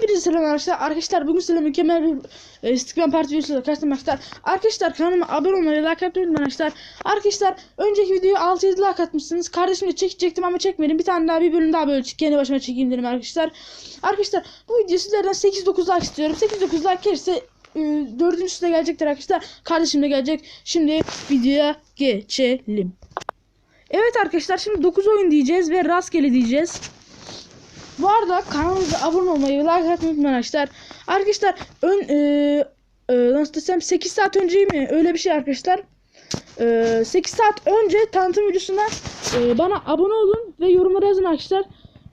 Hepinize selam arkadaşlar. Arkadaşlar bugün size mükemmel bir e, İstiklal Parti videosuyla karşılaştım arkadaşlar. Arkadaşlar kanalıma abone olmayı, like atmayı arkadaşlar. Arkadaşlar önceki videoya 6-7 like atmışsınız. Kardeşimle çekecektim ama çekmedim. Bir tane daha bir bölüm daha böyle kendi başıma çekeyim dedim arkadaşlar. Arkadaşlar bu video sizlerden 8-9 like istiyorum. 8-9 like gelirse e, dördüncüsü de gelecektir arkadaşlar. Kardeşim de gelecek. Şimdi videoya geçelim. Evet arkadaşlar şimdi 9 oyun diyeceğiz ve rastgele diyeceğiz. Bu arada kanalımıza abone olmayı like atmayı unutmayın arkadaşlar. Arkadaşlar ön e, e, nasıl desem 8 saat önce mi öyle bir şey arkadaşlar. E, 8 saat önce tanıtım videosunda e, bana abone olun ve yorumlara yazın arkadaşlar.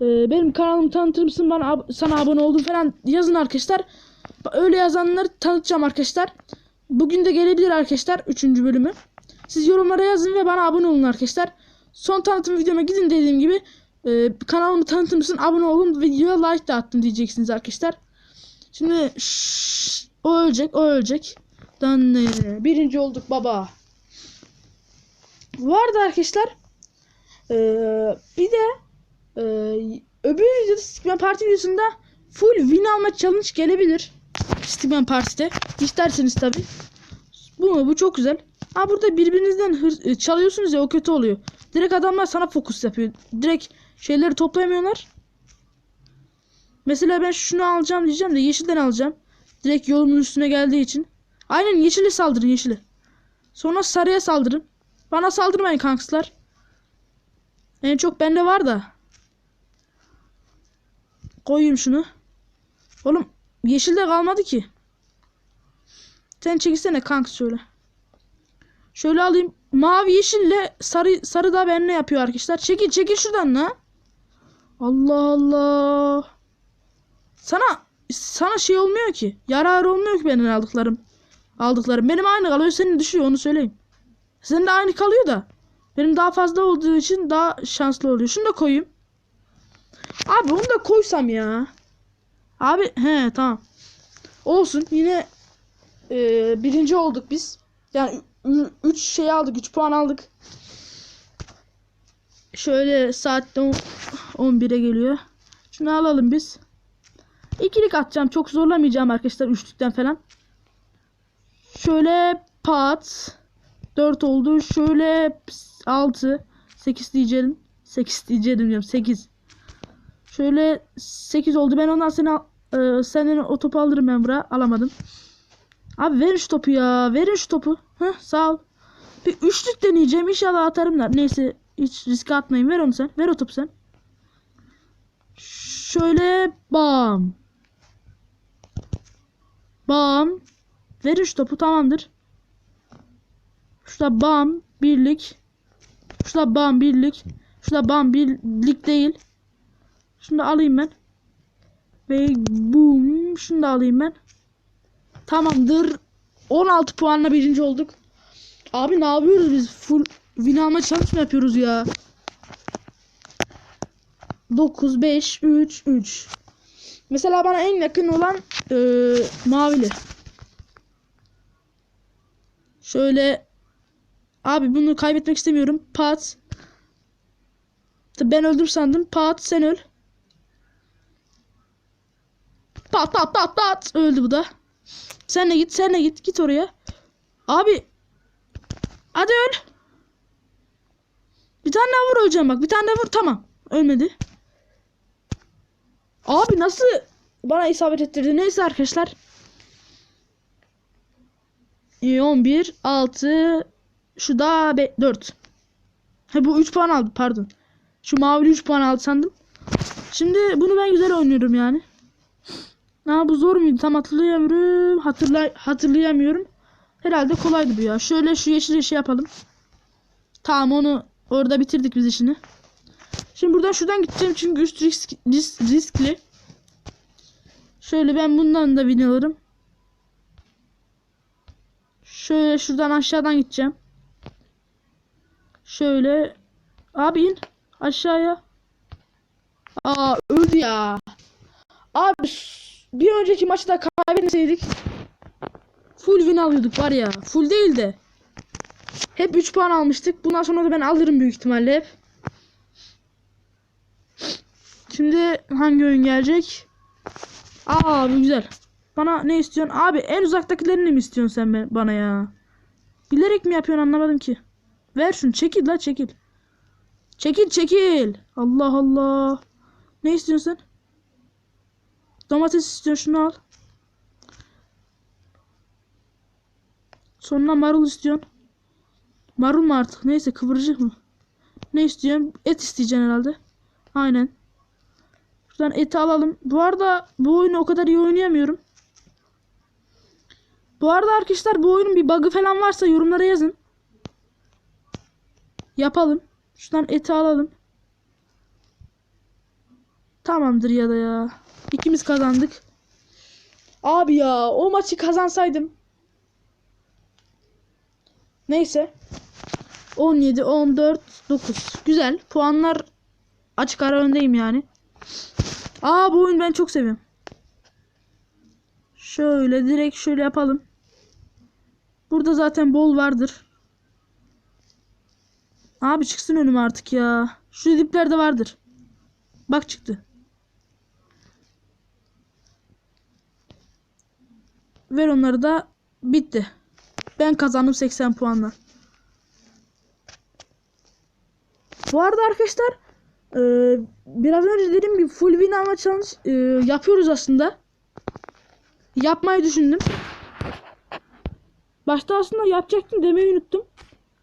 E, benim kanalımı tanıtır mısın bana ab- sana abone oldum falan yazın arkadaşlar. Öyle yazanları tanıtacağım arkadaşlar. Bugün de gelebilir arkadaşlar 3. bölümü. Siz yorumlara yazın ve bana abone olun arkadaşlar. Son tanıtım videoma gidin dediğim gibi ee, kanalımı tanıtır mısın? Abone olun. Videoya like de attım diyeceksiniz arkadaşlar. Şimdi şşş, o ölecek, o ölecek. Dan e, birinci olduk baba. Arada arkadaşlar ee, bir de ee, öbür videoda Stigman Parti videosunda full win alma challenge gelebilir. Stigman Parti'de. İsterseniz tabi. Bu bu çok güzel. Ha burada birbirinizden hır, e, çalıyorsunuz ya o kötü oluyor. Direkt adamlar sana fokus yapıyor. Direkt şeyleri toplayamıyorlar. Mesela ben şunu alacağım diyeceğim de yeşilden alacağım. Direkt yolumun üstüne geldiği için. Aynen yeşile saldırın yeşile. Sonra sarıya saldırın. Bana saldırmayın kankslar. En çok bende var da. Koyayım şunu. Oğlum yeşilde kalmadı ki. Sen çekilsene kanks şöyle. Şöyle alayım. Mavi yeşille sarı sarı da benimle yapıyor arkadaşlar. Çekil çekil şuradan la. Allah Allah. Sana sana şey olmuyor ki. Yarar olmuyor ki benim aldıklarım. Aldıklarım. Benim aynı kalıyor senin düşüyor onu söyleyeyim. Senin de aynı kalıyor da. Benim daha fazla olduğu için daha şanslı oluyor. Şunu da koyayım. Abi onu da koysam ya. Abi he tamam. Olsun yine e, birinci olduk biz. Yani 3 şey aldık 3 puan aldık. Şöyle saatte 11'e geliyor. Şunu alalım biz. İkilik atacağım. Çok zorlamayacağım arkadaşlar üçlükten falan. Şöyle pat 4 oldu. Şöyle 6 8 diyeceğim. 8 diyeceğim diyorum. 8. Şöyle 8 oldu. Ben ondan seni e, senden o topu alırım ben buraya. Alamadım. Abi verin şu topu ya. Verin şu topu. Heh, sağ ol. Bir üçlük deneyeceğim. İnşallah atarım da. Neyse hiç riske atmayın. Ver onu sen. Ver o topu sen. Şöyle bam. Bam. Verin şu topu tamamdır. Şurada bam birlik. Şurada bam birlik. Şurada bam birlik değil. Şunu da alayım ben. Ve boom. Şunu da alayım ben. Tamamdır. 16 puanla birinci olduk. Abi ne yapıyoruz biz? Full win alma challenge mı yapıyoruz ya? 9, 5, 3, 3. Mesela bana en yakın olan e, mavili. Şöyle Abi bunu kaybetmek istemiyorum. Pat. Ben öldüm sandım. Pat sen öl. Pat pat pat pat. Öldü bu da. Sen de git, sen de git. Git oraya. Abi. Hadi öl. Bir tane daha vur öleceğim bak. Bir tane daha vur. Tamam. Ölmedi. Abi nasıl bana isabet ettirdi. Neyse arkadaşlar. 11, 6, şu da 4. He bu 3 puan aldı pardon. Şu mavi 3 puan aldı sandım. Şimdi bunu ben güzel oynuyorum yani. Ha bu zor muydu? Tam hatırlayamıyorum. Hatırlay hatırlayamıyorum. Herhalde kolaydı bu ya. Şöyle şu yeşil şey yapalım. Tamam onu orada bitirdik biz işini. Şimdi buradan şuradan gideceğim çünkü üst risk, risk riskli. Şöyle ben bundan da win alırım. Şöyle şuradan aşağıdan gideceğim. Şöyle abi in aşağıya. Aa öldü ya. Abi bir önceki maçı da kaybetseydik full win alıyorduk var ya. Full değil de. Hep 3 puan almıştık. Bundan sonra da ben alırım büyük ihtimalle hep. Şimdi hangi oyun gelecek? Aa abi güzel. Bana ne istiyorsun? Abi en uzaktakilerini mi istiyorsun sen be- bana ya? Bilerek mi yapıyorsun anlamadım ki. Ver şunu çekil la çekil. Çekil çekil. Allah Allah. Ne istiyorsun sen? Domates istiyorsun şunu al. Sonra marul istiyorsun. Marul mu artık? Neyse kıvırcık mı? Ne istiyorsun? Et isteyeceksin herhalde. Aynen. Şuradan eti alalım. Bu arada bu oyunu o kadar iyi oynayamıyorum. Bu arada arkadaşlar bu oyunun bir bug'ı falan varsa yorumlara yazın. Yapalım. Şuradan eti alalım. Tamamdır ya da ya. İkimiz kazandık. Abi ya o maçı kazansaydım. Neyse. 17, 14, 9. Güzel. Puanlar açık ara öndeyim yani. Aa bu oyun ben çok seviyorum. Şöyle direkt şöyle yapalım. Burada zaten bol vardır. Abi çıksın önüme artık ya. Şu diplerde vardır. Bak çıktı. Ver onları da bitti. Ben kazandım 80 puanla. Bu arada arkadaşlar eee, biraz önce dediğim gibi full win alma challenge eee, yapıyoruz aslında. Yapmayı düşündüm. Başta aslında yapacaktım demeyi unuttum.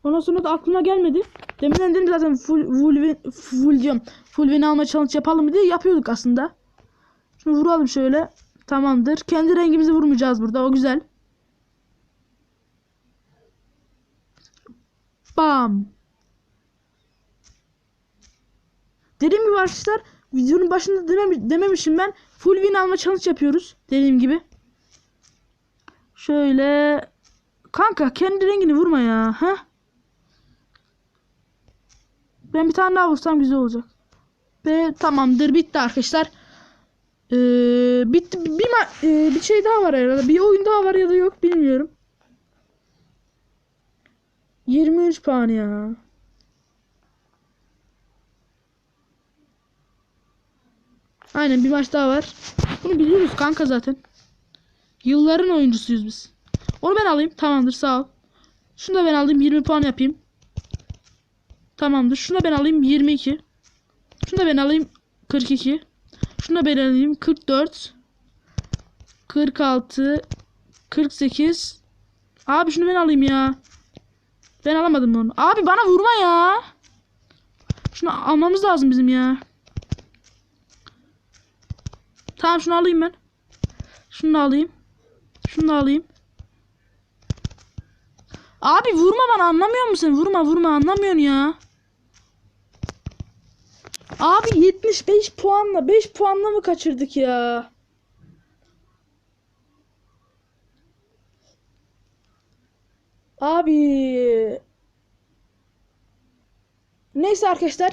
Ondan sonra da aklıma gelmedi. Deminden dedim zaten full, full, win, full diyorum. Full win alma challenge yapalım diye yapıyorduk aslında. Şunu vuralım şöyle. Tamamdır. Kendi rengimizi vurmayacağız burada. O güzel. Bam. Dediğim gibi arkadaşlar videonun başında demem dememişim ben. Full win alma challenge yapıyoruz. Dediğim gibi. Şöyle. Kanka kendi rengini vurma ya. Ha? Ben bir tane daha vursam güzel olacak. Ve tamamdır bitti arkadaşlar. Ee, bitti. Bir, ma- ee, bir şey daha var herhalde. Bir oyun daha var ya da yok bilmiyorum. 23 puan ya. Aynen bir maç daha var. Bunu biliyoruz kanka zaten. Yılların oyuncusuyuz biz. Onu ben alayım. Tamamdır sağ ol. Şunu da ben alayım 20 puan yapayım. Tamamdır. Şunu da ben alayım 22. Şunu da ben alayım 42. Şunu da ben alayım 44. 46. 48. Abi şunu ben alayım ya. Ben alamadım onu. Abi bana vurma ya. Şunu almamız lazım bizim ya. Tamam şunu alayım ben. Şunu alayım. Şunu alayım. Abi vurma bana anlamıyor musun? Vurma vurma anlamıyorsun ya. Abi 75 puanla 5 puanla mı kaçırdık ya? Abi. Neyse arkadaşlar.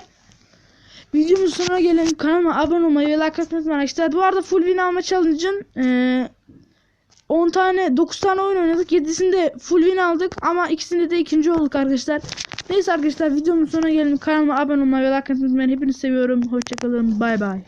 Videomuzun sonuna gelelim. Kanalıma abone olmayı ve like atmayı unutmayın arkadaşlar. Bu arada full win alma challenge'ın eee 10 tane 9 tane oyun oynadık. 7'sinde full win aldık ama ikisinde de ikinci olduk arkadaşlar. Neyse arkadaşlar videomun sonuna gelelim. Kanalıma abone olmayı ve like atmayı. Hepinizi seviyorum. Hoşçakalın. Bay bay.